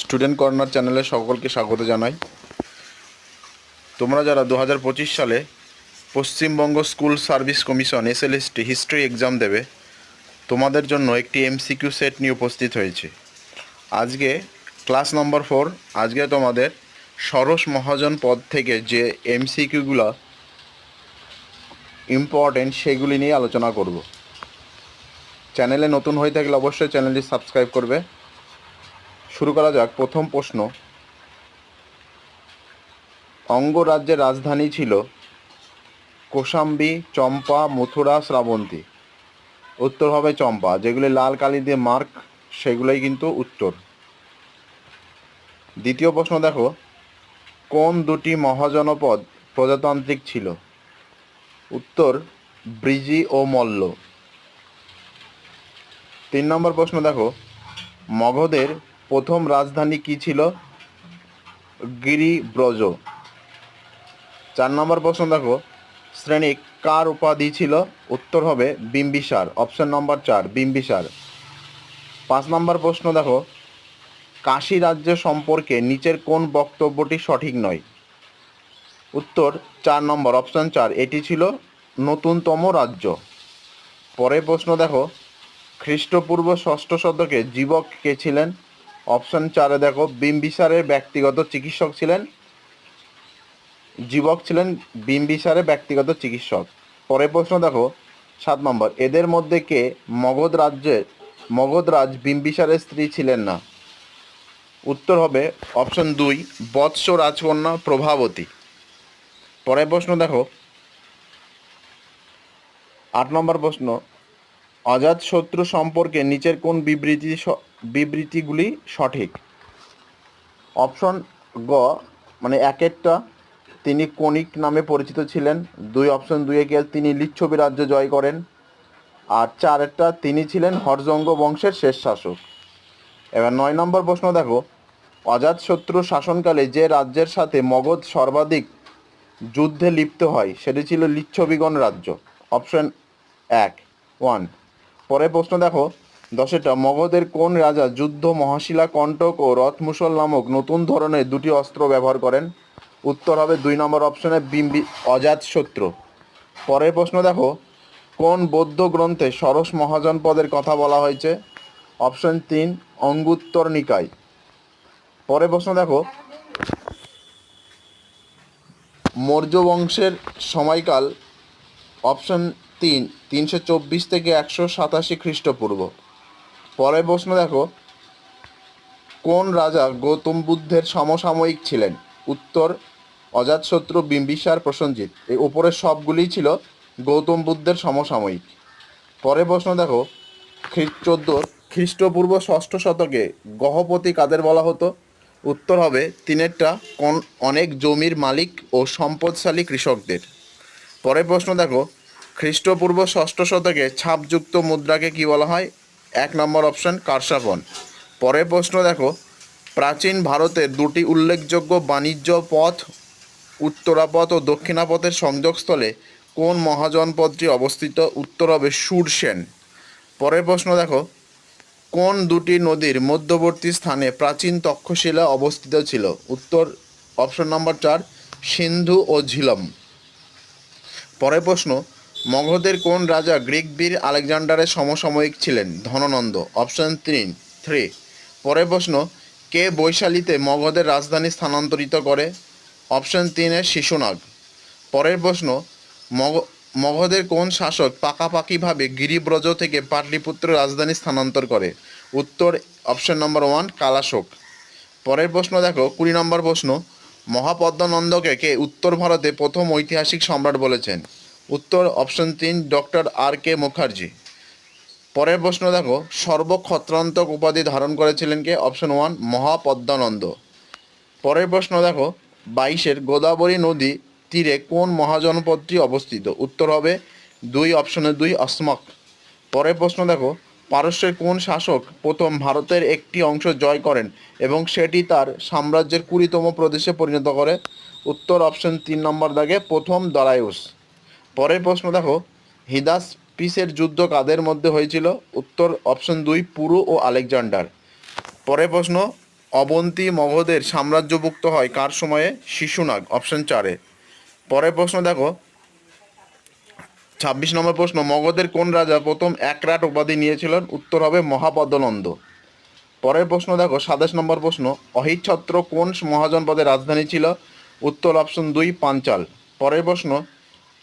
Student corner চ্যানেলে সকলকে স্বাগত জানাই। তোমরা যারা দু হাজার পঁচিশ সালে Paschimbanga school service commission, SLST, history exam দেবে, তোমাদের জন্য একটি এমসিকিউ সেট নিয়ে উপস্থিত হয়েছে। আজকে ক্লাস নম্বর ফোর, আজকে তোমাদের সরস মহাজন পদ থেকে যে এমসিকিউগুলো ইম্পর্টেন্ট সেগুলি নিয়ে আলোচনা করব। চ্যানেলে নতুন হয়ে থাকলে অবশ্যই চ্যানেলটি সাবস্ক্রাইব করবে। শুরু করা যাক। প্রথম প্রশ্ন। অঙ্গরাজ্যের রাজধানী ছিল কোশাম্বী চম্পা, মথুরা শ্রাবন্তী উত্তর হবে চম্পা। যেগুলি লাল, কালি দিয়ে মার্ক, সেগুলোই কিন্তু উত্তর। দ্বিতীয় প্রশ্ন দেখো। কোন দুটি মহাজনপদ প্রজাতান্ত্রিক ছিল? উত্তর, ব্রিজি ও মল্ল। তিন নম্বর প্রশ্ন দেখো। মগধের প্রথম রাজধানী কি ছিল? গিরিব্রজ। চার নম্বর প্রশ্ন দেখো। শ্রেণিক কার উপাধি ছিল? উত্তর হবে বিম্বিসার। অপশন নম্বর চার, বিম্বিসার। পাঁচ নম্বর প্রশ্ন দেখো। কাশী রাজ্য সম্পর্কে নিচের কোন বক্তব্যটি সঠিক নয়? উত্তর চার নম্বর, অপশন চার, এটি ছিল নতুনতম রাজ্য। পরের প্রশ্ন দেখো। খ্রিস্টপূর্ব ষষ্ঠ শতকে জীবক কে ছিলেন? অপশন চারে দেখো বিম্বিসারের ব্যক্তিগত চিকিৎসক ছিলেন জীবক ছিলেন বিম্বিসারের ব্যক্তিগত চিকিৎসক। পরের প্রশ্ন দেখো, সাত নম্বর, এদের মধ্যে কে মগধ রাজ্যের মগধরাজ বিম্বিসারের স্ত্রী ছিলেন না? উত্তর হবে অপশন দুই, বৎস রাজকন্যা প্রভাবতী। পরের প্রশ্ন দেখো, আট নম্বর প্রশ্ন অজাতশত্রু সম্পর্কে নিচের কোন বিবৃতি বিবৃতিগুলি সঠিক? অপশন গ মানে একেরটা তিনি কণিক নামে পরিচিত ছিলেন। দুই, অপশন দুইয়ে গেল, তিনি লিচ্ছবি রাজ্য জয় করেন। আর চারেরটা তিনি ছিলেন হরজঙ্গ বংশের শেষ শাসক। এবার নয় নম্বর প্রশ্ন দেখো। অজাতশত্রু শাসনকালে যে রাজ্যের সাথে মগধ সর্বাধিক যুদ্ধে লিপ্ত হয়, সেটি ছিল লিচ্ছবিগণ রাজ্য। অপশন এক, ওয়ান। পরের প্রশ্ন দেখো দশেটা মগধের কোন রাজা যুদ্ধ, মহাশিলা কণ্টক ও রথমুসল নামক নতুন ধরনের দুটি অস্ত্র ব্যবহার করেন? উত্তর হবে দুই নম্বর অপশনে বিম্বি, অজাত শত্রু। পরের প্রশ্ন দেখো, কোন বৌদ্ধ গ্রন্থে সরস মহাজন পদের কথা বলা হয়েছে? অপশন তিন, অঙ্গুত্তর নিকায়। পরের প্রশ্ন দেখো মৌর্য বংশের সময়কাল, অপশন তিন, তিনশো চব্বিশ থেকে একশো সাতাশি খ্রিস্টপূর্ব। পরের প্রশ্ন দেখো, কোন রাজা গৌতম বুদ্ধের সমসাময়িক ছিলেন? উত্তর অজাতশত্রু বিম্বিসার প্রসঞ্জিৎ। এই ওপরের সবগুলিই ছিল গৌতম বুদ্ধের সমসাময়িক। পরের প্রশ্ন দেখো চোদ্দ, খ্রিস্টপূর্ব ষষ্ঠ শতকে গহপতি কাদের বলা হতো? উত্তর হবে তিনেরটা, কোন অনেক জমির মালিক ও সম্পদশালী কৃষকদের। পরের প্রশ্ন দেখো খ্রিস্টপূর্ব ষষ্ঠ শতকে ছাপযুক্ত মুদ্রাকে কি বলা হয়? এক নম্বর অপশন কারসাপন পরের প্রশ্ন দেখো। প্রাচীন ভারতের দুটি উল্লেখযোগ্য বাণিজ্য পথ উত্তরাপথ ও দক্ষিণাপথের সংযোগস্থলে কোন মহাজনপদটি অবস্থিত? উত্তর হবে সুরসেন। পরের প্রশ্ন দেখো। কোন দুটি নদীর মধ্যবর্তী স্থানে প্রাচীন তক্ষশিলা অবস্থিত ছিল? উত্তর অপশন নম্বর চার, সিন্ধু ও ঝিলম। পরের প্রশ্ন মগধের কোন রাজা গ্রিক বীর আলেকজান্ডারের সমসাময়িক ছিলেন? ধননন্দ, অপশন তিন, থ্রি। পরের প্রশ্ন, কে বৈশালীতে মগধের রাজধানী স্থানান্তরিত করে? অপশন তিনের শিশুনাগ। পরের প্রশ্ন, মগ মগধের কোন শাসক পাকাপাকিভাবে গিরিব্রজ থেকে পাটলিপুত্র রাজধানী স্থানান্তর করে? উত্তর, অপশন নম্বর ওয়ান, কালাশোক। পরের প্রশ্ন দেখো, কুড়ি নম্বর প্রশ্ন, মহাপদ্মানন্দকে কে উত্তর ভারতে প্রথম ঐতিহাসিক সম্রাট বলেছেন? উত্তর অপশন তিন, ডক্টর আর কে মুখার্জি। পরের প্রশ্ন দেখো, সর্বক্ষত্রান্তক উপাধি ধারণ করেছিলেন কে? Option one, Mahapadmananda. পরের প্রশ্ন দেখো, বাইশের গোদাবরী নদী তীরে কোন মহাজনপদটি অবস্থিত? উত্তর হবে দুই, অপশনে দুই, অসমক। পরের প্রশ্ন দেখো, পারস্যের কোন শাসক প্রথম ভারতের একটি অংশ জয় করেন এবং সেটি তার সাম্রাজ্যের কুড়িতম প্রদেশে পরিণত করে? উত্তর অপশন তিন নম্বর দাগে প্রথম দরায়ুস পরের প্রশ্ন দেখো, হিদাস পিসের যুদ্ধ কাদের মধ্যে হয়েছিল? উত্তর অপশন দুই, পুরু ও আলেকজান্ডার। পরের প্রশ্ন, অবন্তী মগধের সাম্রাজ্যভুক্ত হয় কার সময়ে? শিশুনাগ অপশন চারে। পরের প্রশ্ন দেখো, ছাব্বিশ নম্বর প্রশ্ন, মগধের কোন রাজা প্রথম একরাট উপাধি নিয়েছিলেন? উত্তর হবে মহাপদনন্দ। পরের প্রশ্ন দেখো, সাতাশ নম্বর প্রশ্ন অহিচ্ছত্র কোন মহাজনপদের রাজধানী ছিল? উত্তর অপশন দুই, পাঞ্চাল। পরের প্রশ্ন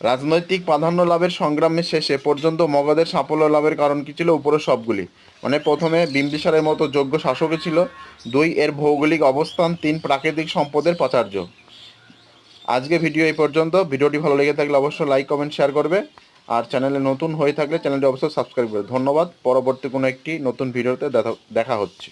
রাজনৈতিক প্রাধান্য লাভের সংগ্রামের শেষে পর্যন্ত মগধের সাফল্য লাভের কারণ কি ছিল উপরের সবগুলি? মানে প্রথমে বিম্বিসারের মতো যোগ্য শাসকই ছিল। দুই, এর ভৌগোলিক অবস্থান। তিন, প্রাকৃতিক সম্পদের প্রাচার্য আজকে ভিডিও এই পর্যন্ত। ভিডিওটি ভালো লেগে থাকলে অবশ্যই লাইক কমেন্ট শেয়ার করবে। আর চ্যানেলে নতুন হয়ে থাকলে চ্যানেলটি অবশ্যই সাবস্ক্রাইব করবে ধন্যবাদ। পরবর্তী কোনো একটি নতুন ভিডিওতে দেখা হচ্ছে।